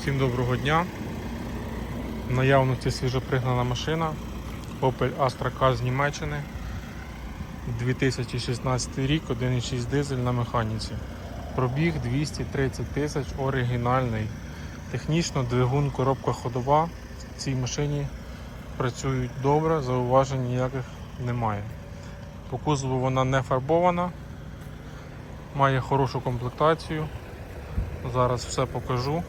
Всім доброго дня. В наявності свіжопригнана машина Opel Astra K з Німеччини. 2016 рік, 1,6 дизель на механіці. Пробіг 230 тисяч оригінальний. Технічно двигун, коробка ходова. В цій машині працюють добре, зауважень ніяких немає. По кузову вона не фарбована, має хорошу комплектацію. Зараз все покажу.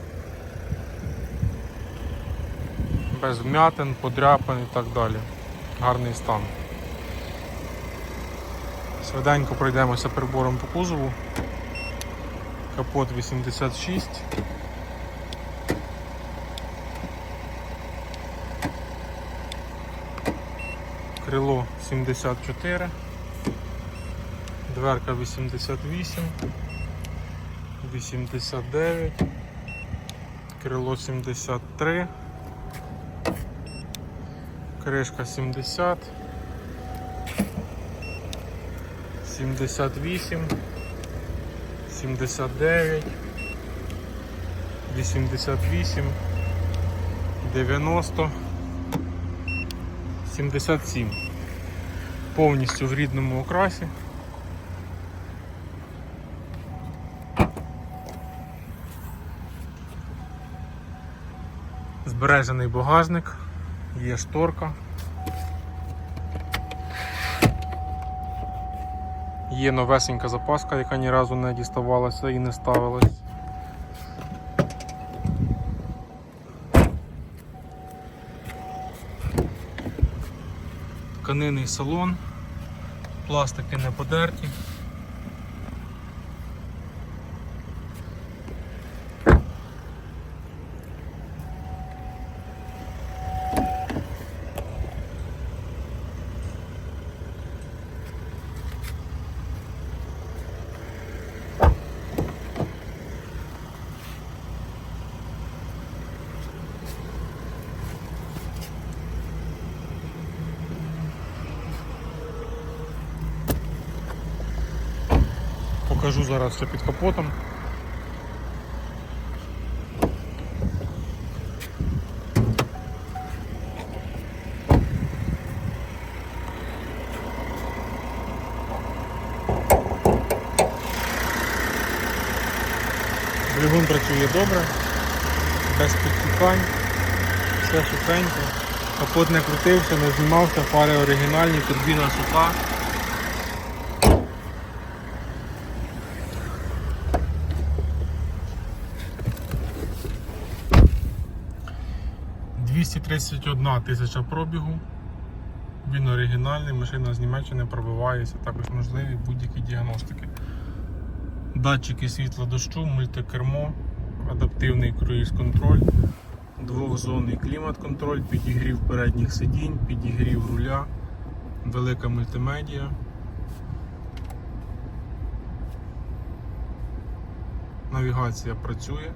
Без вмятин, подряпин і так далі. Гарний стан. Швиденько пройдемося прибором по кузову. Капот 86. Крило 74. Дверка 88. 89, крило 73, кришка 70, 78, 79, 88, 90, 77. Повністю в рідному окрасі. Збережений багажник, є шторка. Є новесенька запаска, яка ні разу не діставалася і не ставилась. Тканинний салон, пластики не подерті. Покажу зараз що під капотом. Двигун працює добре, без підтікань, все сухенько. Капот не крутився, не знімався, фари оригінальні, турбіна суха. – 231 тисяча пробігу. Він оригінальний, машина з Німеччини пробивається, також можливі будь-які діагностики. Датчики світла дощу, мультикермо, адаптивний круїз-контроль, двохзонний клімат-контроль, підігрів передніх сидінь, підігрів руля, велика мультимедіа. Навігація працює.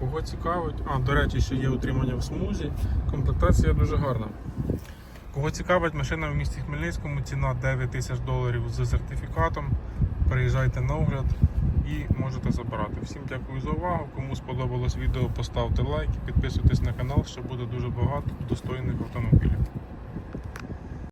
Кого цікавить? А, до речі, ще є утримання в смузі. Комплектація дуже гарна. Кого цікавить, машина в місті Хмельницькому, ціна 9 тисяч доларів з сертифікатом. Приїжджайте на огляд і можете забирати. Всім дякую за увагу. Кому сподобалось відео, поставте лайк, підписуйтесь на канал, ще буде дуже багато достойних автомобілів.